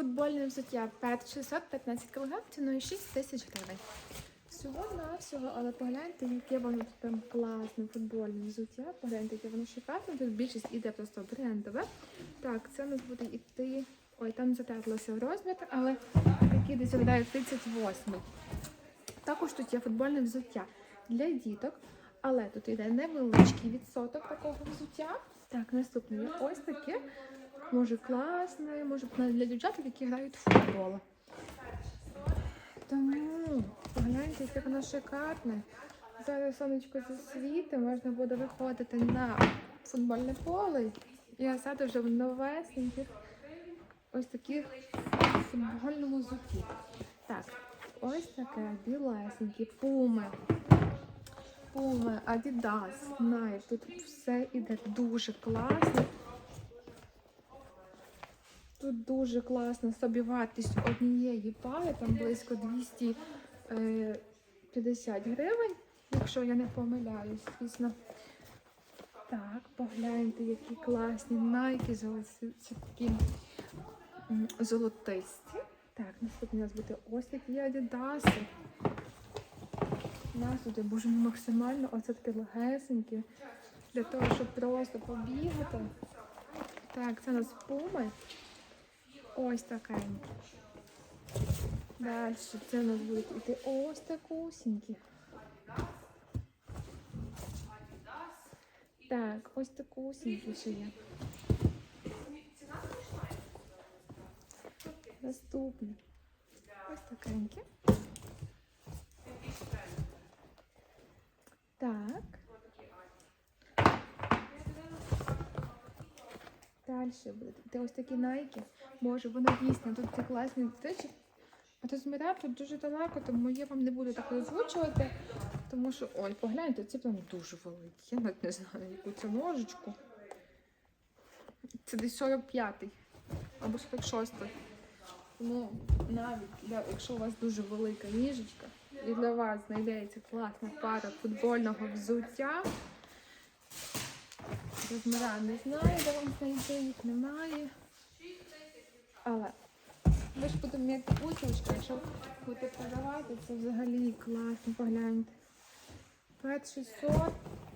Футбольне взуття пет 615 кг ціною 6 тисяч гривень. Всього на всього, але погляньте, яке воно тут прям класне футбольне взуття. Погляньте, яке воно шикарне. Тут більшість іде просто брендове. Так, це у нас буде йти. Ой, там затерлося розмір, але який десь виглядає 38. Також тут є футбольне взуття для діток, але тут йде невеличкий відсоток такого взуття. Так, наступне ось таке. Може класне, може для дівчаток, які грають в футбол. Тому погляньте, яке воно шикарне. Зараз сонечко засвіти, можна буде виходити на футбольне поле і осади вже в новесеньких ось таких футбольному взутті. Так, ось таке білесеньке, пуми. Пуми, Адідас, Nike. Тут все іде дуже класно. Тут дуже класна собівартість однієї пари, там близько 250 гривень, якщо я не помиляюсь, звісно. Так, погляньте, які класні найки ці такі золотисті. Так, наступні у нас буде ось такі адідаси. У нас тут, боже, максимально оце таке легесеньке, для того, щоб просто побігати. Так, це у нас пуми. Ось такенькі. Далі це у нас будуть іти ось такусінькі. Так, ось такусінькі ще є. Наступні. Ось такенькі. Так. Далі буде. Де ось такі найки. Боже, вони дійсно тут ці класні речі. А розміра тут дуже далеко, тому я вам не буду так озвучувати. Тому що, ой, погляньте, ці прям дуже великі. Я навіть не знаю, яку це ножичку. Це десь 45-й або 46-й. Тому навіть для, якщо у вас дуже велика ніжечка і для вас знайдеться класна пара футбольного взуття. Розміра не знаю, де вам знайти, їх немає. Але ви ж будемо м'яти бутилочка, якщо будете продавати, це взагалі класно, погляньте. 5600,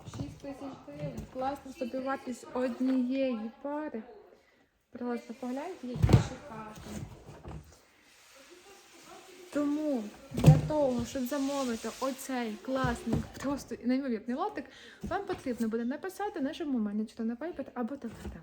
6 тисяч гривень. Класно собі вартість однієї пари. Просто погляньте, які шикарні. Тому для того, щоб замовити оцей класний, просто неймовірний лотик, вам потрібно буде написати нашому менеджеру на Viber або Telegram.